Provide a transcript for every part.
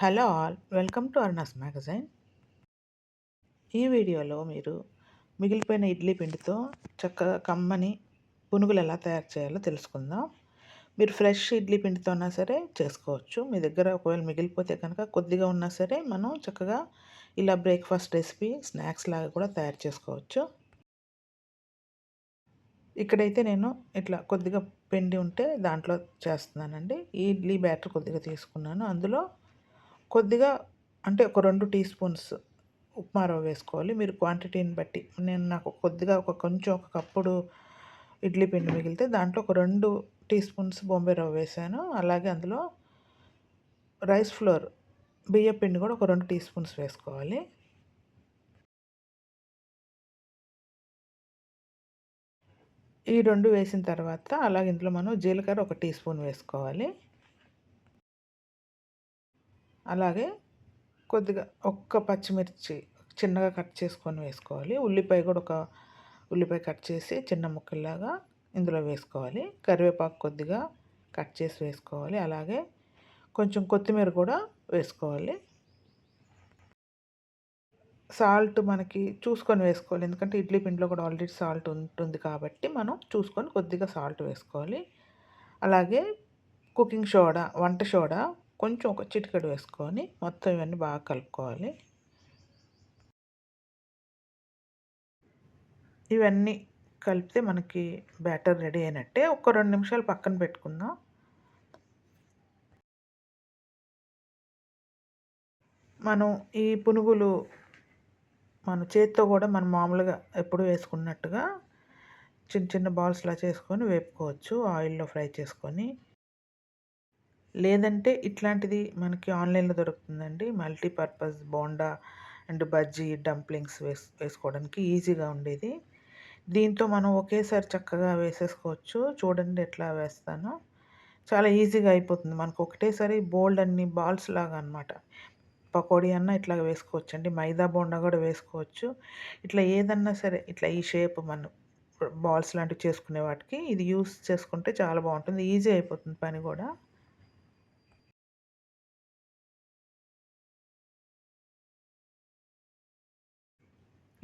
Hello all welcome to Arna's magazine. ఈ వీడియోలో మీరు మిగిలిపోయిన ఇడ్లీ పిండితో చక్కగా కమ్మని పునుగులు ఎలా తయారు చేయాలో తెలుసుకుందాం. మీరు ఫ్రెష్ ఇడ్లీ పిండితో ఉన్నా సరే చేసుకోవచ్చు. మీ దగ్గర ఒకవేళ మిగిలిపోతే కనుక కొద్దిగా ఉన్నా సరే మనం చక్కగా ఇలా బ్రేక్ఫాస్ట్ రెసిపీ స్నాక్స్ లాగా కూడా తయారు చేసుకోవచ్చు. ఇక్కడైతే నేను ఇట్లా కొద్దిగా పిండి ఉంటే దాంట్లో చేస్తున్నానండి. ఈ ఇడ్లీ బ్యాటర్ కొద్దిగా తీసుకున్నాను. అందులో కొద్దిగా అంటే ఒక రెండు టీ స్పూన్స్ ఉప్మా రవ్వ వేసుకోవాలి. మీరు క్వాంటిటీని బట్టి. నేను నాకు కొద్దిగా ఒక కొంచెం ఒక కప్పుడు ఇడ్లీ పిండి మిగిలితే దాంట్లో ఒక రెండు టీ స్పూన్స్ బొంబే రవ్వ వేసాను. అలాగే అందులో రైస్ ఫ్లోర్ బియ్య పిండి కూడా ఒక రెండు టీ స్పూన్స్ వేసుకోవాలి. ఈ రెండు వేసిన తర్వాత అలాగే ఇందులో మనం జీలకర్ర ఒక టీ స్పూన్ వేసుకోవాలి. అలాగే కొద్దిగా ఒక్క పచ్చిమిర్చి చిన్నగా కట్ చేసుకొని వేసుకోవాలి. ఉల్లిపాయ కూడా ఒక ఉల్లిపాయ కట్ చేసి చిన్న ముక్కల్లాగా ఇందులో వేసుకోవాలి. కరివేపాకు కొద్దిగా కట్ చేసి వేసుకోవాలి. అలాగే కొంచెం కొత్తిమీర కూడా వేసుకోవాలి. సాల్ట్ మనకి చూసుకొని వేసుకోవాలి. ఎందుకంటే ఇడ్లీ పిండిలో కూడా ఆల్రెడీ సాల్ట్ ఉంటుంది కాబట్టి మనం చూసుకొని కొద్దిగా సాల్ట్ వేసుకోవాలి. అలాగే కుకింగ్ సోడా వంట సోడా కొంచెం ఒక చిటికెడు వేసుకొని మొత్తం ఇవన్నీ బాగా కలుపుకోవాలి. ఇవన్నీ కలిపితే మనకి బ్యాటర్ రెడీ అయినట్టే. ఒక రెండు నిమిషాలు పక్కన పెట్టుకుందాం. మనం ఈ పునుగులు మన చేతితో కూడా మనం మామూలుగా ఎప్పుడు వేసుకున్నట్టుగా చిన్న చిన్న బాల్స్లా చేసుకొని వేపుకోవచ్చు ఆయిల్లో ఫ్రై చేసుకొని. లేదంటే ఇట్లాంటిది మనకి ఆన్లైన్లో దొరుకుతుందండి. Multipurpose bonda and bajji dumplings వేస్ వేసుకోవడానికి ఈజీగా ఉండేది. దీంతో మనం ఒకేసారి చక్కగా వేసేసుకోవచ్చు. చూడండి ఎట్లా వేస్తానో. చాలా ఈజీగా అయిపోతుంది. మనకు ఒకటేసారి బోల్డ్ అన్ని బాల్స్ లాగా అనమాట పకోడీ అన్న ఇట్లా వేసుకోవచ్చు అండి మైదా బోండా కూడా వేసుకోవచ్చు. ఇట్లా ఏదన్నా సరే ఇట్లా ఈ షేప్ మనం బాల్స్ లాంటివి చేసుకునే వాటికి ఇది యూస్ చేసుకుంటే చాలా బాగుంటుంది. ఈజీ అయిపోతుంది పని కూడా.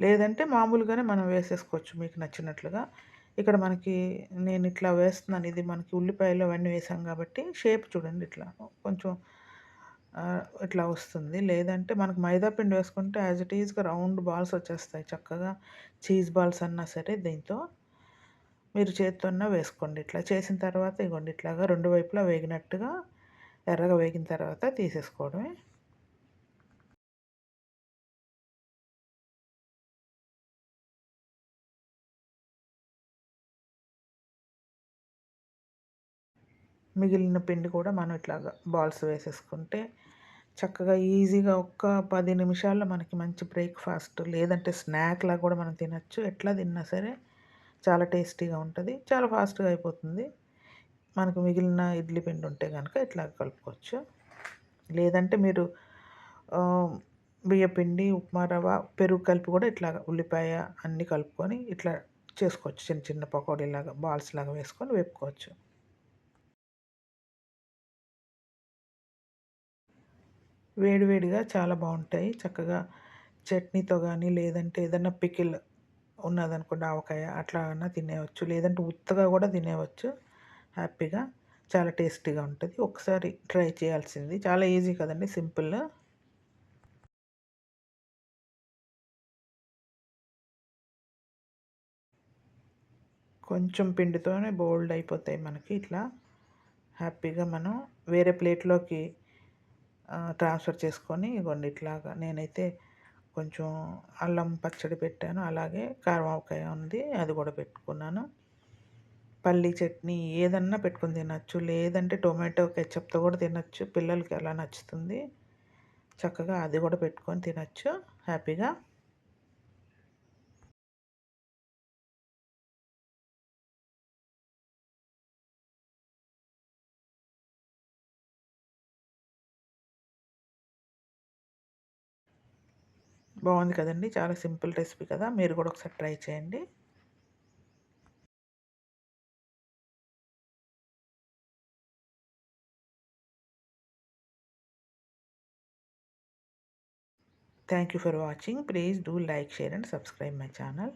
లేదంటే మామూలుగానే మనం వేసేసుకోవచ్చు మీకు నచ్చినట్లుగా. ఇక్కడ మనకి నేను ఇట్లా వేస్తున్నాను ఇది మనకి ఉల్లిపాయలు అవన్నీ వేసాం కాబట్టి షేప్ చూడండి ఇట్లా కొంచెం ఇట్లా వస్తుంది. లేదంటే మనకు మైదా పిండి వేసుకుంటే యాజ్ ఇట్ ఈజ్గా రౌండ్ బాల్స్ వచ్చేస్తాయి చక్కగా. చీజ్ బాల్స్ అన్నా సరే దీంతో మీరు చేతితో వేసుకోండి ఇట్లా. చేసిన తర్వాత ఇగోండి ఇట్లాగా రెండు వైపులా వేగినట్టుగా ఎర్రగా వేగిన తర్వాత తీసేసుకోవడమే. మిగిలిన పిండి కూడా మనం ఇట్లాగా బాల్స్ వేసేసుకుంటే చక్కగా ఈజీగా ఒక్క పది నిమిషాల్లో మనకి మంచి బ్రేక్ఫాస్ట్ లేదంటే స్నాక్లా కూడా మనం తినచ్చు. ఎట్లా తిన్నా సరే చాలా టేస్టీగా ఉంటుంది. చాలా ఫాస్ట్గా అయిపోతుంది. మనకు మిగిలిన ఇడ్లీ పిండి ఉంటే కనుక ఇట్లా కలుపుకోవచ్చు. లేదంటే మీరు బియ్యపిండి ఉప్మా రవ్వ పెరుగు కలిపి కూడా ఇట్లా ఉల్లిపాయ అన్నీ కలుపుకొని ఇట్లా చేసుకోవచ్చు. చిన్న చిన్న పకోడీలాగా బాల్స్ లాగా వేసుకొని వేపుకోవచ్చు. వేడివేడిగా చాలా బాగుంటాయి. చక్కగా చట్నీతో కానీ లేదంటే ఏదైనా పికిల్ ఉన్నదనుకోండి ఆవకాయ అట్లా అన్నా తినేయవచ్చు లేదంటే ఉత్తగా కూడా తినేయవచ్చు హ్యాపీగా. చాలా టేస్టీగా ఉంటుంది. ఒకసారి ట్రై చేయాల్సింది. చాలా ఈజీ కదండి. సింపుల్. కొంచెం పిండితోనే బోల్డ్ అయిపోతాయి మనకి ఇట్లా. హ్యాపీగా మనం వేరే ప్లేట్లోకి ట్రాన్స్ఫర్ చేసుకొని ఇగోండి ఇట్లాగా. నేనైతే కొంచెం అల్లం పచ్చడి పెట్టాను. అలాగే కారమావకాయ ఉంది అది కూడా పెట్టుకున్నాను. పల్లి చట్నీ ఏదన్నా పెట్టుకుని తినచ్చు. లేదంటే టొమాటో కెచ్చప్తో కూడా తినచ్చు. పిల్లలకి అలా నచ్చుతుంది. చక్కగా అది కూడా పెట్టుకొని తినచ్చు. హ్యాపీగా. బాగుంది కదండి. చాలా సింపుల్ రెసిపీ కదా. మీరు కూడా ఒకసారి ట్రై చేయండి. Thank you for watching please do like share and subscribe my channel